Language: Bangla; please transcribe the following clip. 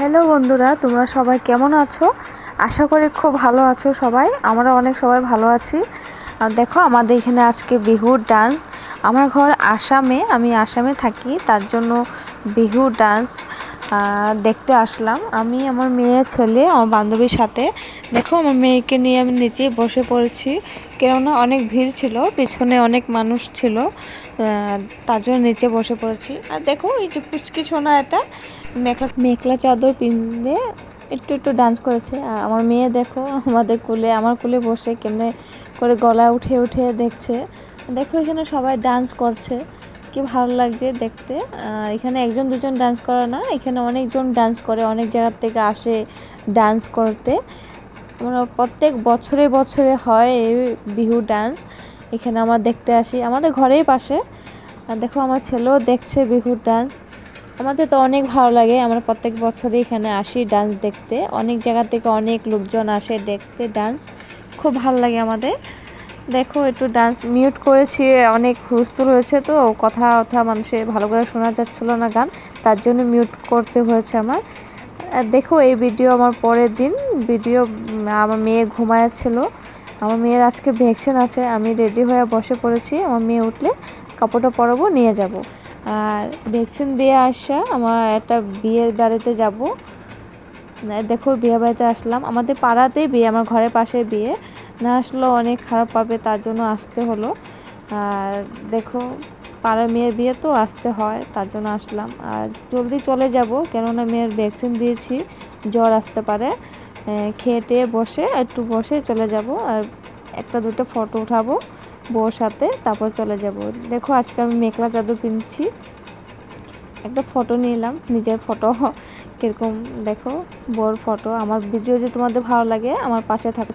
হ্যালো বন্ধুরা, তোমরা সবাই কেমন আছো? আশা করি খুব ভালো আছো সবাই। আমরা অনেক সবাই ভালো আছি। দেখো, আমাদের এখানে আজকে বিহুর ডান্স আমার ঘর আসামে, আমি আসামে থাকি, তার জন্য বিহু ডান্স দেখতে আসলাম। আমি আমার মেয়ে, ছেলে, আমার বান্ধবীর সাথে। দেখো, আমার মেয়েকে নিয়ে আমি নিচে বসে পড়েছি। কেননা অনেক ভিড় ছিল, পিছনে অনেক মানুষ ছিল তার জন্য নিচে বসে পড়েছি। আর দেখো, এই যে পুচকি সোনা এটা, মেখলা মেখলা চাদর পিঁধে একটু একটু ডান্স করেছে। আর আমার মেয়ে দেখো, আমাদের কুলে, আমার কুলে বসে কেমনে করে গলা উঠে উঠে দেখছে। দেখো, এখানে সবাই ডান্স করছে। কি ভালো লাগছে দেখতে? এখানে একজন দুজন ডান্স করে না, এখানে অনেকজন ডান্স করে, অনেক জায়গার থেকে আসে ডান্স করতে। আমরা প্রত্যেক বছরে বছরে হয় এই বিহু ডান্স এখানে আমার দেখতে আসি। আমাদের ঘরেই পাশে। দেখো, আমার ছেলেও দেখছে বিহু ডান্স আমাদের তো অনেক ভালো লাগে। আমরা প্রত্যেক বছরই এখানে আসি ডান্স দেখতে। অনেক জায়গা থেকে অনেক লোকজন আসে দেখতে ডান্স খুব ভালো লাগে আমাদের। দেখো, একটু ডান্স মিউট করেছি, অনেক হুলস্থুল হয়েছে তো, কথা কথা মানুষের ভালো করে শোনা যাচ্ছিল না গান, তার জন্য মিউট করতে হয়েছে আমার। দেখো, এই ভিডিও আমার পরের দিন ভিডিও আমার মেয়ে ঘুমায়াচ্ছিল আমার মেয়ের আজকে ভ্যাকসিন আছে, আমি রেডি হয়ে বসে পড়েছি, আমার মেয়ে উঠলে কাপড়টা পরাবো, নিয়ে যাব। আর ভ্যাকসিন দিয়ে আসা, আমার একটা বিয়ের বাড়িতে যাব। দেখো, বিয়ে বাড়িতে আসলাম। আমাদের পাড়াতেই বিয়ে, আমার ঘরের পাশে বিয়ে। না আসলেও অনেক খারাপ পাবে, তার জন্য আসতে হলো। আর দেখো, পাড়ার মেয়ের বিয়ে তো আসতে হয়, তার জন্য আসলাম। আর জলদি চলে যাব, কেননা মেয়ের ভ্যাকসিন দিয়েছি, জ্বর আসতে পারে। খেয়ে টেয়ে বসে, একটু বসে চলে যাব, আর একটা দুটো ফটো উঠাবো বউর সাথে, তারপর চলে যাব। দেখো, আজকে আমি মেখলা চাদর কিনছি একটা ফটো নিলাম নিজের ফটো কীরকম, দেখো বর ফটো আমার ভিডিও যদি তোমাদের ভালো লাগে, আমার পাশে থাকো